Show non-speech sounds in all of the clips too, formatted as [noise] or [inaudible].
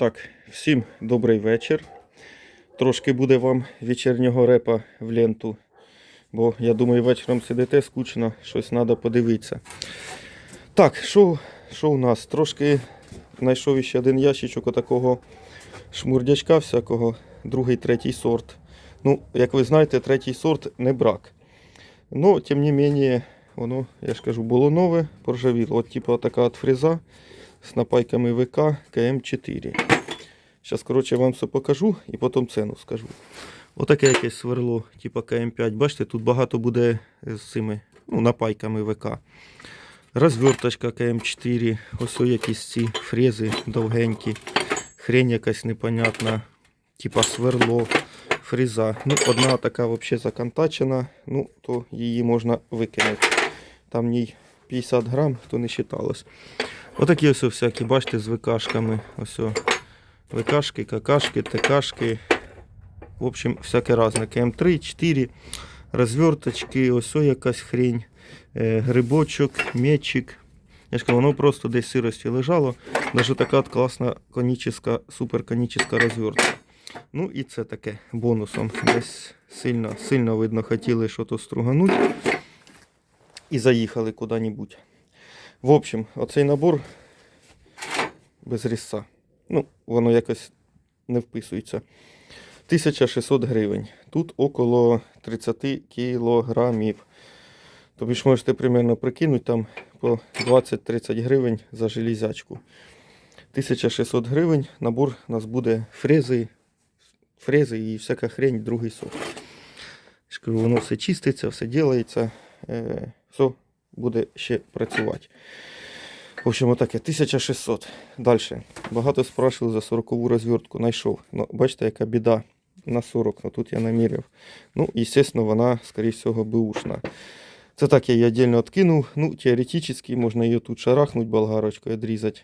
Так, всім добрий вечір. Трошки буде вам вечірнього репа в ленту. Бо я думаю, вечором сидите скучно, щось треба подивитися. Так, що, що у нас? Трошки знайшов ще один ящичок отакого шмурдячка всякого, другий, третій сорт. Ну, як ви знаєте, третій сорт не брак. Ну, тим не менее, воно, я ж кажу, було нове, поржавіло. От типу така от фреза з напайками ВК КМ4. Зараз, коротше, вам все покажу і потім ціну скажу. Отаке якесь сверло, типу КМ5. Бачите, тут багато буде з цими ну, напайками ВК. Розверточка КМ4. Ось якісь ці фрези довгенькі. Хрень якась непонятна. Типа сверло, фреза. Ну, одна така взагалі законтачена, ну, то її можна викинути. Там ній 50 грам, то не вважалось. Отакі ось всякі, бачите, з ВКшками. Ось о. ВКшки, какашки, ТКшки. В общем, всяке разне. КМ3, 4, розверточки, ось о якась хрень, е, грибочок, мечик. Я ж кажу, воно просто десь сирості лежало. Навіть така класна конічна, суперконічна розвертка. Ну і це таке бонусом. Десь сильно, сильно видно, хотіли щось стругануть і заїхали куди-небудь. В общем, оцей набор без різця. Ну, воно якось не вписується. 1600 гривень. Тут около 30 кілограмів. Тобі ж можете примерно прикинути там по 20-30 гривень за железячку. 1600 гривень. Набор у нас буде фрези, фрези і всяка хрень, другий сорт. Воно все чиститься, все ділається. Е, все буде ще працювати. В общем, отаке, 1600. Далі. Багато спрашивали за 40 розвертку. Знайшов. Ну, бачите, яка біда на 40. Ну, тут я наміряв. Ну, звісно, вона, скоріше всього, бушна. Це так я її віддільно відкинув. Ну, теоретично можна її тут шарахнути болгарочкою, відрізати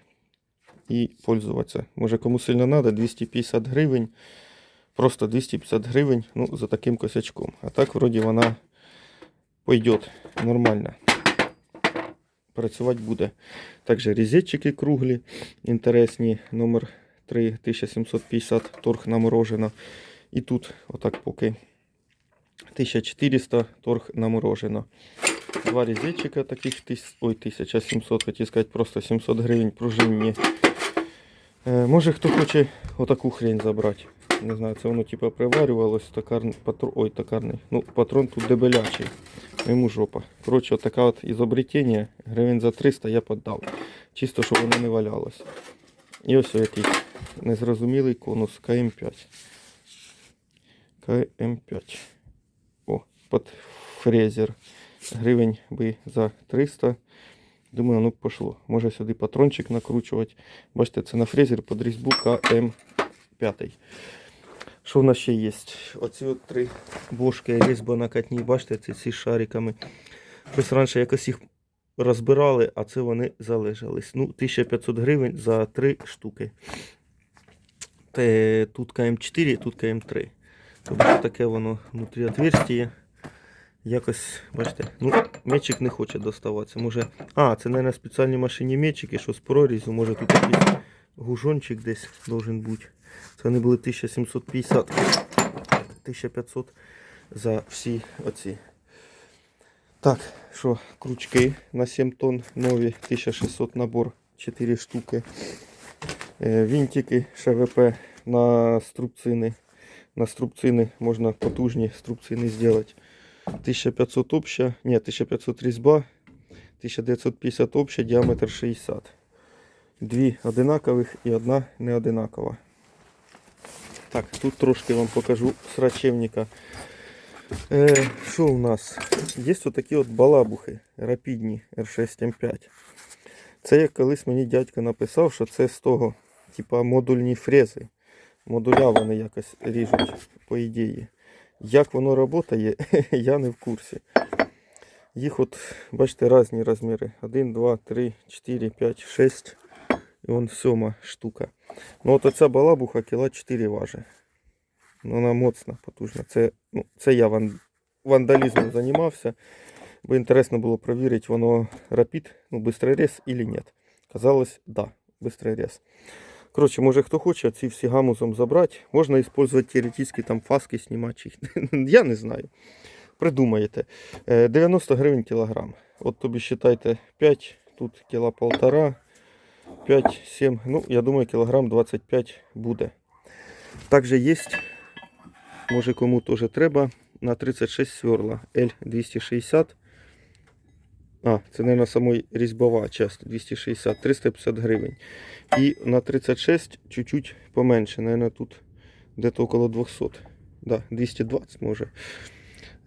і пользуватися. Може, кому сильно треба, 250 гривень. Просто 250 гривень ну, за таким косячком. А так, вроді, вона пойде нормально. Працювати буде. Також різетчики круглі, інтересні. Номер 3 1750 торг наморожено. І тут, отак поки 1400 торг наморожено. Два різетчика таких, ой, 1700, хотів сказати, просто 700 гривень пружинні. Е, може хто хоче отаку хрень забрати. Не знаю, це воно типу приварювалось, токарний, патрон, ой, токарний. Ну, патрон тут дебелячий. Йому жопа. Коротше, от така от ізобретення, гривень за 300 я подав. Чисто, щоб воно не валялось. І ось якийсь незрозумілий конус КМ5. КМ5. О, під фрезер. Гривень би за 300. Думаю, ну пошло. Може сюди патрончик накручувати. Бачите, це на фрезер під різьбу КМ5. Що в нас ще є? Оці от три бошки різьба накатні, бачите, ці, ці шариками. Щось раніше якось їх розбирали, а це вони залежались. Ну, 1500 гривень за три штуки. Те, тут КМ4, тут КМ3. Тобто таке воно внутрі отверстіє. Якось, бачите, ну, мечик не хоче доставатися. Може. А, це, мабуть, спеціальні машині мечики, що з прорізу, може тут якийсь гужончик десь должен бути. Це вони були 1750, 1500 за всі оці. Так, що, крючки на 7 тонн нові, 1600 набор, 4 штуки. Е, Вінтики ШВП на струбцини. На струбцини можна потужні струбцини зробити. 1500 обща, ні, 1500 різьба, 1950 обща, діаметр 60. Дві одинакових і одна не одинакова. Так, тут трошки вам покажу срачевника. Е, що у нас? Є отакі от балабухи рапідні R6M5. Це як колись мені дядько написав, що це з того, типа модульні фрези. Модуля вони якось ріжуть, по ідеї. Як воно працює, [laughs] я не в курсі. Їх от, бачите, різні розміри. 1, 2, 3, 4, 5, 6. І вон сьома штука. Ну от оця балабуха кіла 4 важить. Вона моцна, потужна. Це, ну, це я ван, вандалізмом займався. Бо інтересно було перевірити, воно рапід, ну, быстрорез или ні. Казалось, да, быстрорез. Коротше, може хто хоче ці всі гамузом забрати. Можна використовувати теоретично там фаски знімати. [laughs] Я не знаю. Придумаєте. Е, 90 гривень кілограм. От тобі считайте 5, тут кіла полтора, 5, 7, ну, я думаю, кілограм 25 буде. Також є, може кому теж треба, на 36 сверла L260. А, це, мабуть, самої різьбова частина 260, 350 гривень. І на 36 чуть-чуть поменше, наверное, тут где-то около 200. Да, 220 може.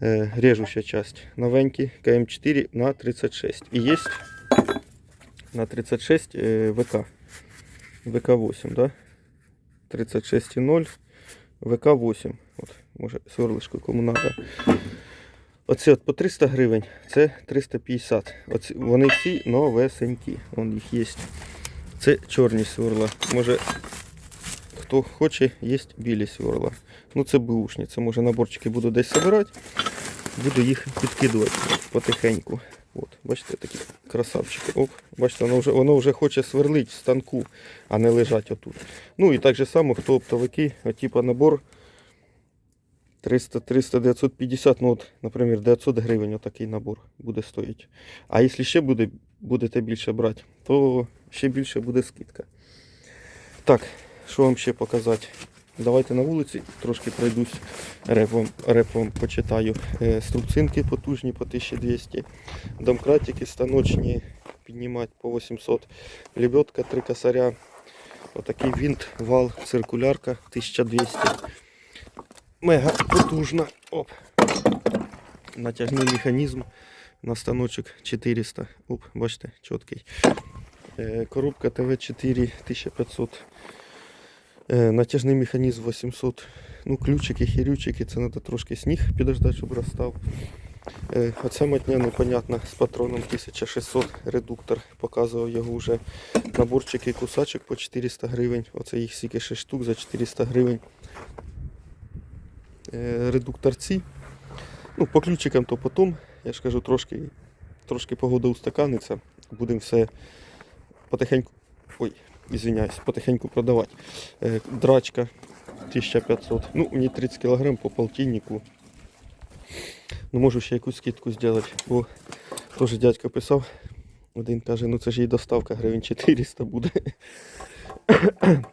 Е, режуща часть. Новенький КМ4 на 36. І є на 36 е, ВК. ВК8, да? 36,0 ВК8. От, може, сверлишко кому треба. Оце от по 300 гривень, це 350. Оці, вони всі новесенькі. Вон їх є. Це чорні сверла. Може, хто хоче, є білі сверла. Ну це бушні. Це може наборчики буду десь збирати. Буду їх підкидувати потихеньку. От, бачите, такі красавчики. Оп, бачите, воно вже, воно вже хоче сверлить в станку, а не лежать отут. Ну і так же само, хто оптовики, от, типа набор 300, 300, 950, ну от, наприклад, 900 гривень отакий набор буде стоїти. А якщо ще буде, будете більше брати, то ще більше буде скидка. Так, що вам ще показати? Давайте на вулиці трошки пройдусь, реп вам, реп вам почитаю. Е, Струбцинки потужні по 1200, домкратики станочні піднімати по 800, лебедка 3 косаря, отакий винт, вал, циркулярка 1200. Мега потужна. Оп. Натяжний механізм на станочок 400. Оп, бачите, чіткий. Е, Коробка ТВ4 1500. Е, Натяжний механізм 800. Ну, ключики, хірючики, це треба трошки сніг підождати, щоб розстав. Е, Оця матня непонятна з патроном 1600 редуктор. Показував його вже. Наборчики кусачок по 400 гривень. Оце їх стільки 6 штук за 400 гривень. Е, Редукторці. Ну, по ключикам то потім. Я ж кажу, трошки, трошки погода устаканиться. Будемо все потихеньку. Ой, извиняюсь, потихеньку продавати. Е, Драчка 1500. Ну, мені 30 кг по полтиннику. Ну, можу ще якусь скидку зробити. Бо теж дядько писав. Один каже, ну це ж і доставка гривень 400 буде. [coughs]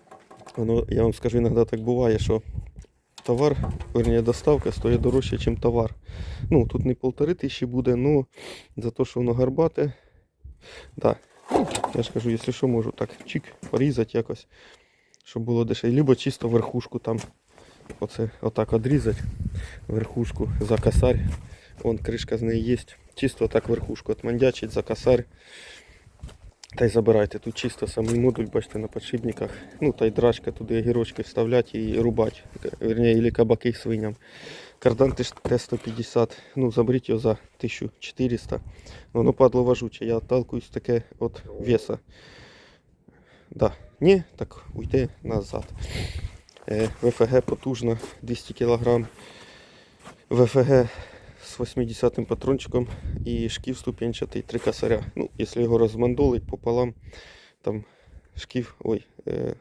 Воно, я вам скажу, іноді так буває, що товар, верніше доставка стоїть дорожче, ніж товар. Ну, тут не полтори тисячі буде, ну за те, що воно гарбате. Да. Я ж кажу, якщо що, можу так чик, порізати якось, щоб було дешевше. Либо чисто верхушку там. Оце отак одрізати верхушку за косарь. Вон кришка з неї є. Чисто так верхушку отмандячить за косарь. Та й забирайте. Тут чисто самий модуль, бачите, на подшипниках. Ну та й драчка, туди огірочки вставляти і рубати. Верніше, і кабаки свиням. Кардан Т-150. Ну, заберіть його за 1400. Воно падло важуче. Я отталкуюсь таке от веса. Да. Ні, так уйде назад. Е, ВФГ потужна 200 кг. ВФГ з 80-м патрончиком і шків ступенчатий 3 косаря. Ну, якщо його розмандолить пополам, там шків, ой,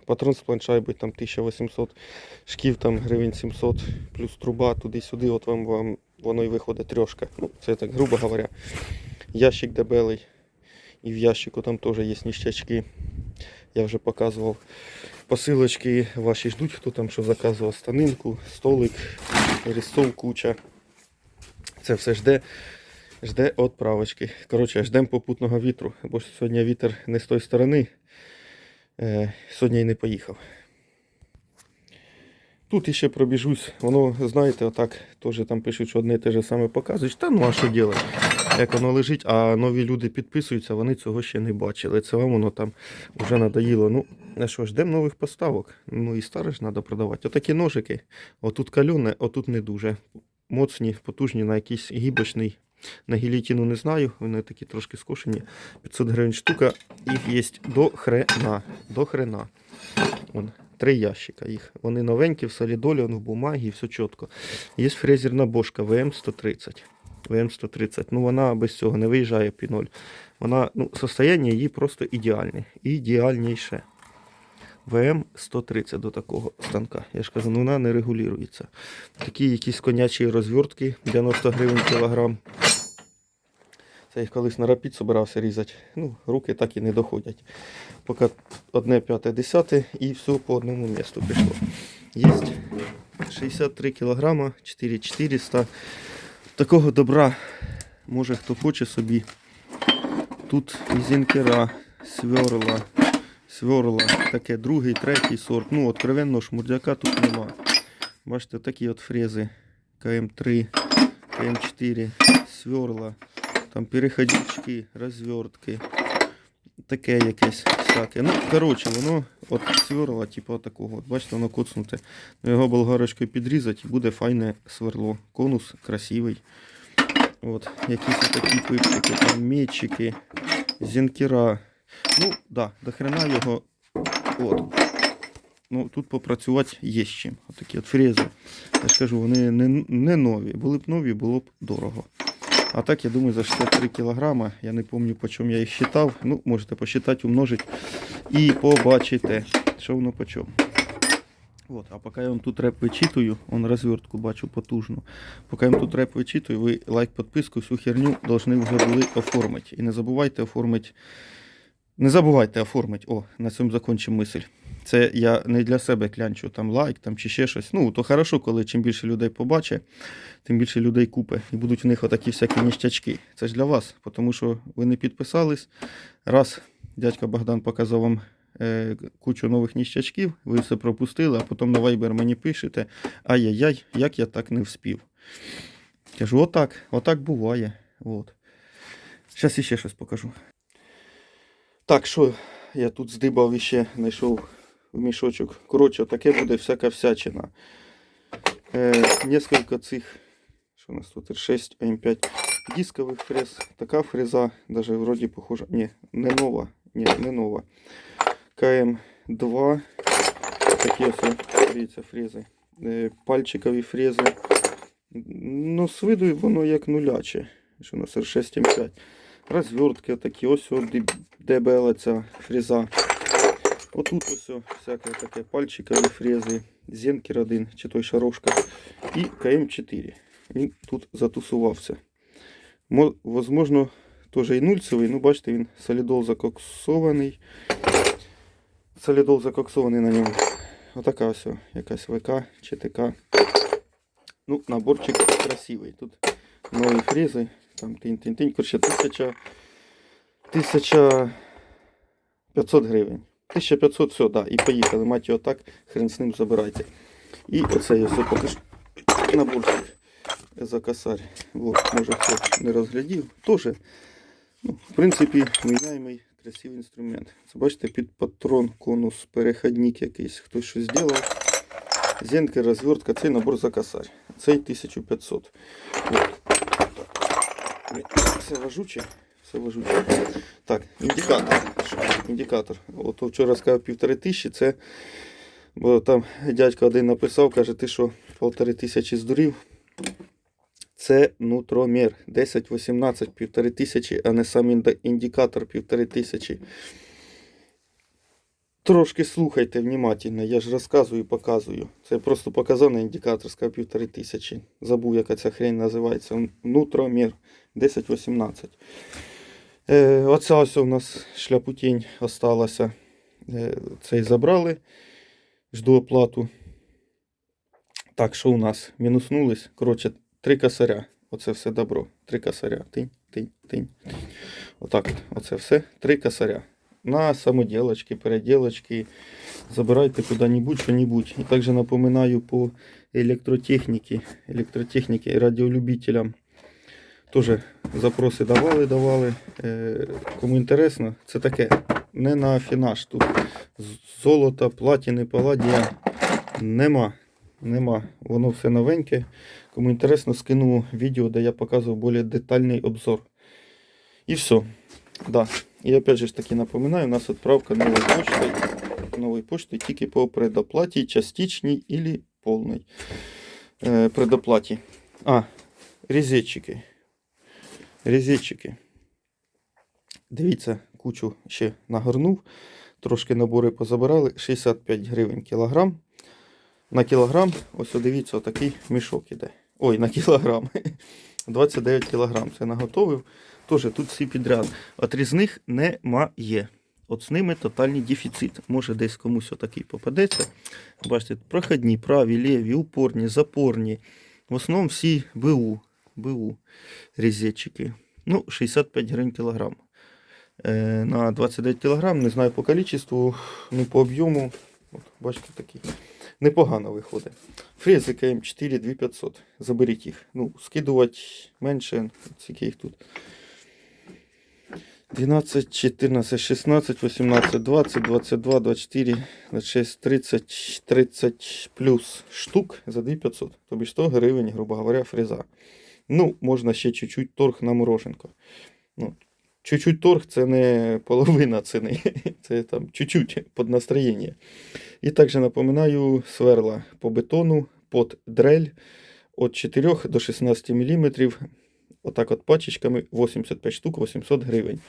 патрон з планшайбою там 1800, шків там гривень 700, плюс труба туди-сюди, от вам, вам воно і виходить трьошка. Ну, це так, грубо говоря. Ящик дебелий. І в ящику там теж є ніщачки. Я вже показував. Посилочки ваші ждуть, хто там що заказував станинку, столик, різцов куча. Це все жде, жде відправочки. Коротше, ждемо попутного вітру, бо сьогодні вітер не з тої сторони. Е, сьогодні і не поїхав. Тут іще пробіжусь, воно, знаєте, отак теж там пишуть, що одне і те ж саме показують. Та ну а що робити? Як воно лежить, а нові люди підписуються, вони цього ще не бачили. Це вам воно там вже надоїло. Ну, на що, ж, ждемо нових поставок. Ну і старе ж треба продавати. Отакі ножики. Отут кальоне, отут не дуже. Моцні, потужні на якийсь гібочний. На гілітіну не знаю, вони такі трошки скошені. 500 гривень штука. Їх є до хрена. До хрена. Вон, три ящика їх. Вони новенькі, в солідолі, в бумагі, все чітко. Є фрезерна бошка ВМ-130. ВМ-130. Ну вона без цього не виїжджає пі 0. Вона, ну, состояння її просто ідеальне. Ідеальніше. ВМ-130 до такого станка. Я ж кажу, ну вона не регулюється. Такі якісь конячі розвертки 90 гривень кілограм. Це їх колись на рапід собирався різати. Ну, руки так і не доходять. Поки одне п'яте десяте і все по одному місту пішло. Є 63 кілограма, 4400. Такого добра може хто хоче собі. Тут зінкера, сверла, сверла, таке другий, третій сорт. Ну, откровенно шмурдяка тут нема. Бачите, такі от фрези КМ3, КМ4, сверла, там переходички, розвертки. Таке якесь всяке. Ну, коротше, воно от сверла, типу такого. От, бачите, воно коцнуте. Ну, Його болгарочкою підрізати і буде файне сверло. Конус красивий. От, якісь такі пипчики, там метчики, зінкера. Ну, да, до хрена його. От. Ну, тут попрацювати є з чим. Отакі от фрези. Я ж кажу, вони не, не нові. Були б нові, було б дорого. А так, я думаю, за 63 кілограма. Я не пам'ятаю, по чому я їх считав. Ну, можете посчитати, умножити і побачите, що воно по чому. От, а поки я вам тут реп вичитую, он розвертку бачу потужну. Поки я вам тут реп вичитую, ви лайк, підписку, всю херню повинні вже були оформити. І не забувайте оформити. Не забувайте оформити. О, на цьому закончимо мисль. Це я не для себе клянчу там лайк там, чи ще щось. Ну, то хорошо, коли чим більше людей побачить, тим більше людей купить. І будуть у них отакі всякі ніштячки. Це ж для вас, тому що ви не підписались. Раз дядько Богдан показав вам е, кучу нових ніщачків, ви все пропустили, а потім на Viber мені пишете, ай-яй-яй, як я так не вспів. Кажу, отак, отак буває. От. Зараз іще щось покажу. Так, що я тут здибав і ще знайшов в мішочок. Коротше, таке буде всяка всячина. Е, несколько цих, що у нас тут 6 М5 дискових фрез. Така фреза, даже вроді похожа. Ні, не нова. Ні, не нова. КМ2. Такі ось, дивіться, фрези. Е, пальчикові фрези. Ну, з виду воно як нуляче. Що у нас R6 М5. Розвертки такі, ось дебела ця фреза. Отут ось всяке таке пальчикові фрези, Зенкер 1 чи той шарошка і КМ4. Він тут затусувався. Возможно, теж і нульцевий, ну бачите, він солідол закоксований. Солідол закоксований на ньому. Отака ось якась ВК чи ТК. Ну, наборчик красивий. Тут нові фрези. Там тинь-тинь-тинь. Коротше, тисяча. Тисяча 500 гривень. 1500, все, да, і поїхали. Мать його так, хрен з ним забирайте. І оце я все покажу. Наборчик за косарь. Вот, може хто не розглядів. Тоже, ну, в принципі, міняємий красивий інструмент. Це бачите, під патрон, конус, переходник якийсь, хтось щось зробив. Зенки, розвертка, цей набор за косарь. Цей 1500. От. Все важуче. Все важуче. Так, індикатор. Індикатор. От вчора сказав півтори тисячі, це. Бо там дядько один написав, каже, ти що, полтори тисячі здурів. Це нутромір. 10-18, півтори тисячі, а не сам індикатор півтори тисячі. Трошки слухайте внимательно, я ж розказую і показую. Це просто показав на індикатор, сказав півтори тисячі. Забув, яка ця хрень називається. Нутромір 10-18. Е, оця ось у нас шляпутінь осталася. Е, цей забрали. Жду оплату. Так, що у нас? Мінуснулись. Коротше, три косаря. Оце все добро. Три косаря. Тинь, тинь, тинь. Отак. от. Оце все. Три косаря. На самоділочки, переділочки. Забирайте куди-небудь, що-небудь. І також напоминаю по електротехніці, електротехніки і радіолюбителям. Тоже запроси давали, давали. Е, кому інтересно, це таке. Не на афінаж. Тут золота, платіни, паладія нема. Нема. Воно все новеньке. Кому інтересно, скину відео, де я показував більш детальний обзор. І все. Да. І опять же таки напоминаю, у нас відправка нової почти. Нової почти тільки по предоплаті, частичній или повній е, предоплаті. А, резетчики. Резетчики. Дивіться, кучу ще нагорнув. Трошки набори позабирали. 65 гривень кілограм. На кілограм, ось дивіться, отакий мішок іде. Ой, на кілограм. [laughs] 29 кілограм. Це наготовив. Тож тут всі підряд. От різних немає. От з ними тотальний дефіцит. Може десь комусь отакий попадеться. Бачите, проходні, праві, ліві, упорні, запорні. В основному всі БУ. БУ різетчики. Ну, 65 гривень кілограм. Е, на 29 кілограм, не знаю по кількості, ну по об'єму. От, бачите, такі. Непогано виходить. Фрези КМ4 2500. Заберіть їх. Ну, скидувати менше, скільки їх тут. 12, 14, 16, 18, 20, 22, 24, 26, 30, 30 плюс штук за 2500. Тобі 100 гривень, грубо говоря, фреза. Ну, можна ще чуть-чуть торг на мороженко. Ну, чуть-чуть торг це не половина ціни, це там чуть-чуть під настроєння. І також напоминаю сверла по бетону під дрель від 4 до 16 мм. Отак от пачечками 85 штук 800 гривень.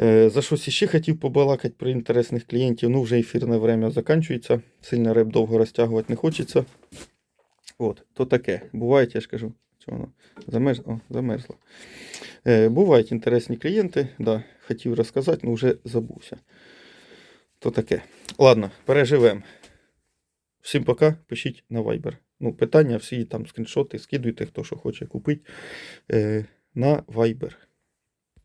Е, За щось ще хотів побалакати про інтересних клієнтів. Ну, вже ефірне время закінчується. Сильно реп довго розтягувати не хочеться. От, то таке. Буває, я ж кажу, воно замерз... О, замерзло. Е, бувають інтересні клієнти. Да, хотів розказати, але вже забувся. То таке. Ладно, переживемо. Всім пока, пишіть на Viber. Ну, питання всі там скріншоти, скидуйте, хто що хоче купити е, на Viber.